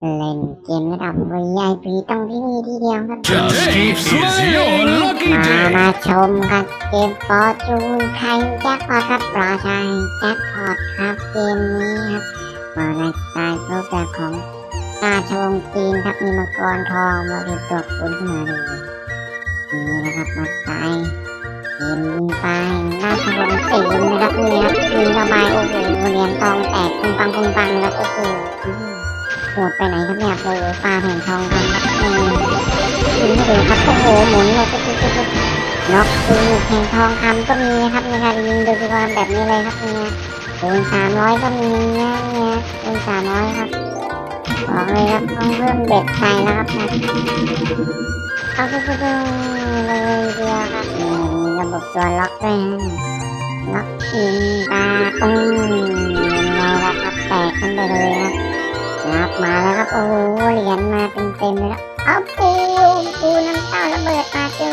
เล่นเกมระดับ VIP ต้องที่นี่ที่เดียวครับ Today is your lucky มา day. มาชมครับเกมฟอร์จูนไทยแจ็คพอตครับปลาชัยแจ็คพอตครับเกมนี้ครับมาในสไตล์รูปแบบของราชวงศ์จีนครับมีมังกรทองมาเป็นตัวคุณขึ้นมาเลยนี่นะครับมาสไตล์เกมยิงไปราชวงศ์จีนนะครับนี่ครับยิงเข้าไปโอ้โหเหรียญทองแตกปุ้งปังปุ้งปังแล้วโอ้โห โหดไปไหนครับเนี่ยโอ้ปลาแผ่นทองคำครับอืมยิงให้ดูครับโอ้โหหมุนเลยปุ๊บปุ๊บปุ๊บปุ๊บล็อกคือแผ่นทองคำก็มีนะครับในการยิงโดยเฉพาะแบบนี้เลยครับเนี่ยคูณสามร้อยก็มีเนี่ยเนี่ยคูณสามร้อยครับบอกเลยครับต้องเพิ่มเบ็ดใส่แล้วครับนะเอาปุ๊บปุ๊บเลยเดียวครับนี่มีระบบตัวล็อกด้วยล็อกยิงตาปึ้งยังไงล่ะครับแตกกันไปเลยครับ รับมาแล้วครับ โอ้โหเหรียญมาเต็มเลยครับเอาปูปูน้ำเต้าระเบิดมาเจอ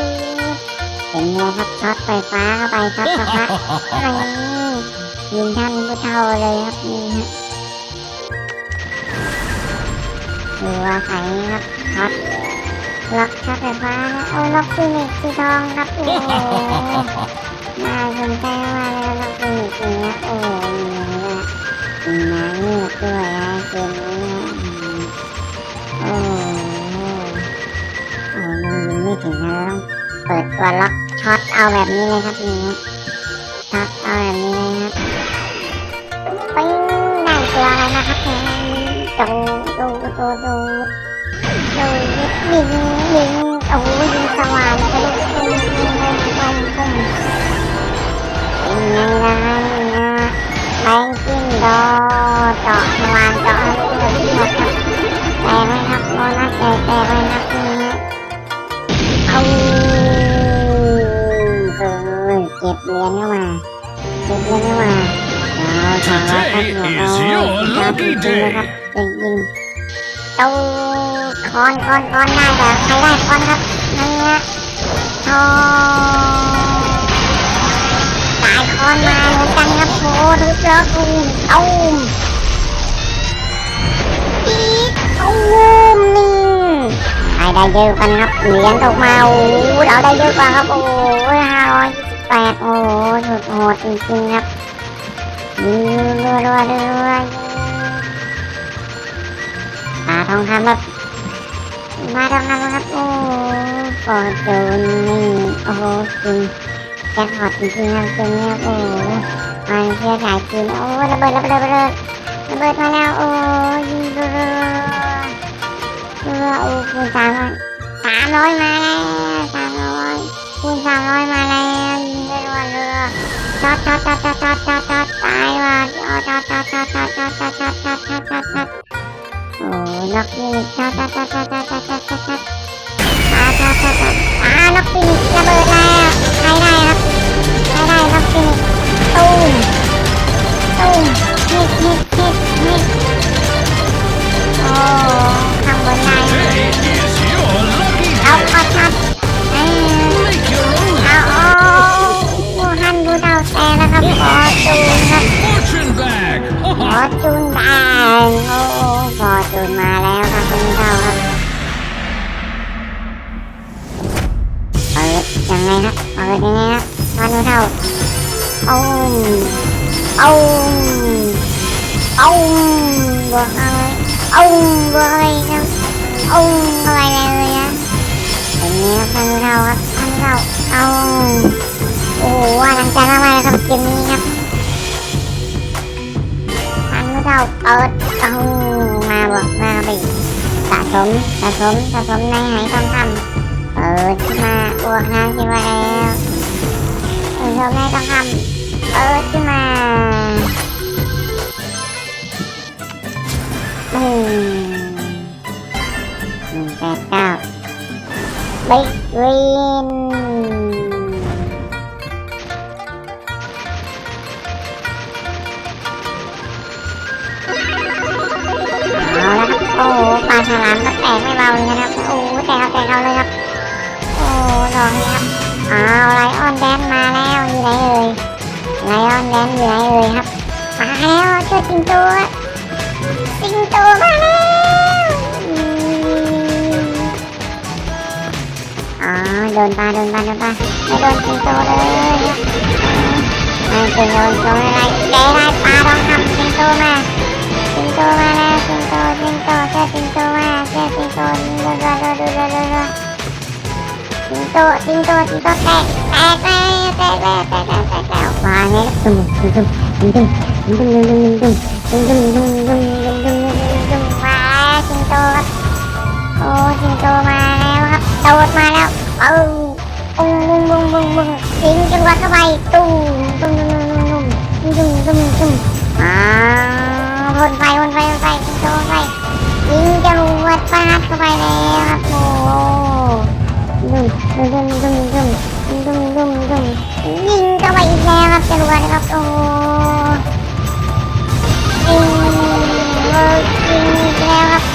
เป็นไงครับช็อตไฟฟ้าเข้าไปครับสักพักอะไรยิงท่านผู้เท่าเลยครับนี่ฮะดูว่าใสครับช็อตล็อกช็อตไฟฟ้านะโอ้ล็อกฟินิกสีทองครับโอ้โหน่าสนใจมากเลยล็อกฟินิกนี่นะโอ้ น้ำเงือกด้วยนะเกมนี้นะโอ้โหโอ้ยังยิงไม่ถึงนะต้องเปิดตัวล็อกช็อตเอาแบบนี้เลยครับนี่ช็อตเอาแบบนี้เลยครับปิ้งได้ตัวอะไรนะครับเนี่ยดูดูดูดูดูยิงยิงโอ้ยยิงสว่าน ก็บเหรียญเข้ามาเก็บเหรียญเข้ามาเอาถามว่าครับ Today เอา is your เอา lucky จริงๆนะครับ day. จริงๆเอาคอนคอนคอนได้แต่ใครได้คอนครับนี่ฮะทองตายคอนมาเหมือนกันครับโอ้ทุบแล้วตุ้มเอาปี๊ดเอานิ่งใครได้เยอะกันครับเหรียญตกมาโอ้โหเราได้เยอะกว่าครับโอ้ ดโอ้โหสุดโหดจริงๆครับยิงรัวรัวรัวตาทองคำครับมาทองคำครับโอ้ฟอร์จูนนี่โอ้โหจริงแจ็คพอตจริงๆครับจริงเนี่ยโอ้มาเชื่อสายจีนโอ้ระเบิดระเบิดระเบิดระเบิดมาแล้วโอ้ยิงรัวรัวโอ้คูณสามร้อยสามร้อยมาแล้วสามร้อยคูณสามร้อยมาแล้วยิงได้รัว เรือช็อตช็อตช็อตช็อตช็อตช็อตช็อตตายว่ะช็อตช็อตช็อตช็อตช็อตช็อตช็อตช็อตช็อตช็อตช็อตช็อตโอ้ล็อกฟินิกช็อตช็อตช็อตช็อตช็อตช็อตช็อตช็อตช็อตอ่าช็อตช็อตช็อตอ่าล็อกฟินิกระเบิดแล้วใครได้ครับใครได้ล็อกฟินิก ดยังไงครับมาดูเท่าเอาเอาเอาบวกอะไรเอาบวกอะไรครับเอาอะไรเลยอะเป็นไงครับท่านผู้เฒ่าครับท่านผู้เฒ่าเอาโอ้โหว่าหลังจากมากๆเลยครับเกมนี้ครับท่านผู้เฒ่าเปิดเอามาบอกมาไปสะสมสะสมสะสมในหายทองคำ เปิดขึ้นมาบวกน้ำขึ้นมาแล้วสะสมในทองคำเปิดขึ้นมาอืมหนึ่งแปดเก้าบิ๊กวินเอาละครับโอ้โหปลาฉลามก็แตกไม่เบาเลยนะครับโอ้โหแตกเอาแตกเอาเลยครับ ทองแล้วอ้าวไลออนแดนมาแล้วอยู่ไหนเอ่ยไลออนแดนอยู่ไหนเอ่ยครับ มาแล้วชุดสิงโตสิงโตมาแล้วอ๋อโดนปลาโดนปลาโดนปลาไม่โดนสิงโตเลยไม่โดนโดนอะไรได้ได้ปลาต้องทำสิงโตมาสิงโตมาแล้ว สิงโตสิงโตสิงโตแตกแตกแล้วแตกแล้วแตกแล้วแตกแล้วมาเนี่ยตุ้มตุ้มตุ้มตุ้มตุ้มตุ้มตุ้มตุ้มตุ้มตุ้มตุ้มตุ้มตุ้มตุ้มตุ้มตุ้มตุ้มมาสิงโตครับโอ้สิงโตมาแล้วครับโดดมาแล้วเออปุ้งบุ้งบุ้งบุ้งบุ้งสิงจังหวะเข้าไปตุ้มตุ้มตุ้มตุ้มตุ้มตุ้มตุ้มตุ้มอ้าวนไฟวนไฟวนไฟสิงโตไฟยิงจังหวะฟาดเข้าไปแล้วครับโอ้ ดึมดึมดึมดึมดึมดึมยิงเข้าไปอีกแล้วครับจรวดครับ โอ้ยิงยิงอีกแล้วครับ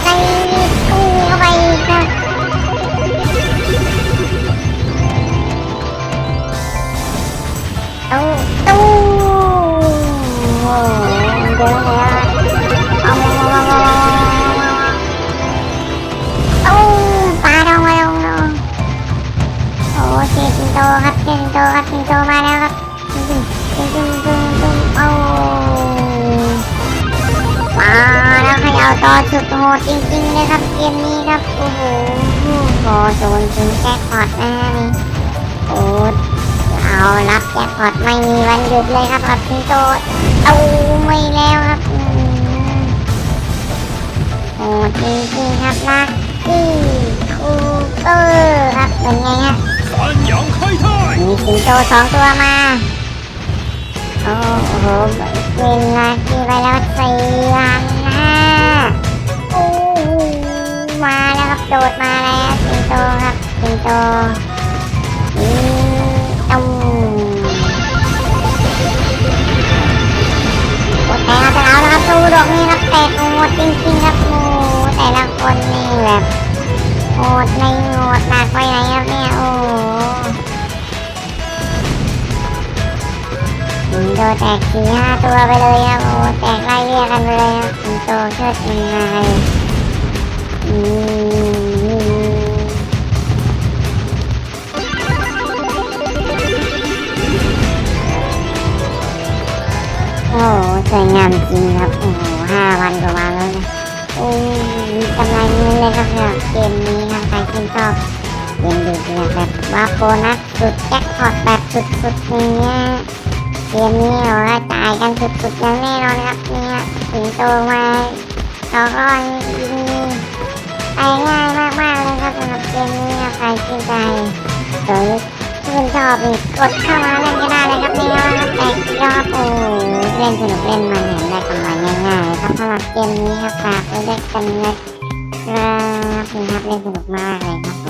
ครับสิโตมาแล้วครับตึ้งตึ้งตึ้งตึ้งตึ้โอ้มาแล้วขยาวต่อสุดโหดจริงๆเลยครับเกมนี้ครับโอ้โหโอ้โดนถึงแจ็คพอตแน่นี่โอ้เอารับแจ็คพอตไม่มีวันหยุดเลยครับครับสิงโตเอาไม่แล้วครับโอ้จริงๆครับลักกี้คูเปอร์ครับเป็นไงฮะ สิงโตสองตัวมา โอ้โหเป็นลักกี้ไปแล้วสี่พันห้าโอ้มาแล้วครับโดดมาแล้วสิงโตครับสิงโตตุ้มโอ้แต่เอาแต่เอาแล้วครับดูดอกนี่ครับแตกโหดจริงๆครับโอ้แต่ละคนนี่แบบโหดในโหดหนักไปไหนครับเนี่ยโอ้ แตกสี่ห้าตัวไปเลยครับโอ้แตกไล่เรียกันไปเลยครับสิงโตเชิดยังไงอืมโอ้สวยงามจริงครับ โอ้โหห้าวันกว่าวันแล้วนะโอ้มีกำไรเงินเลยครับสำหรับเกมนี้ครับใครที่ชอบเกมดูเดือดแบบว่าโบนัสสุดแจ็คพอตแบบสุดๆอย่างเงี้ย เกมนี้เราจ่ายกันสุดๆอย่างแน่นอนครับเนี่ยถึงโตมาเราก็ยิงไปง่ายมากๆเลยครับสำหรับเกมนี้ครับใครชื่นใจหรือชื่นชอบนี่กดเข้ามาเล่นก็ได้เลยครับเนี่ยครับแต่ยอดโอ้เล่นสนุกเล่นมันเห็นได้กำไรง่ายๆครับสำหรับเกมนี้ครับฝากไว้ด้วยกันนะครับนี่ครับเล่นสนุกมากเลยครับผม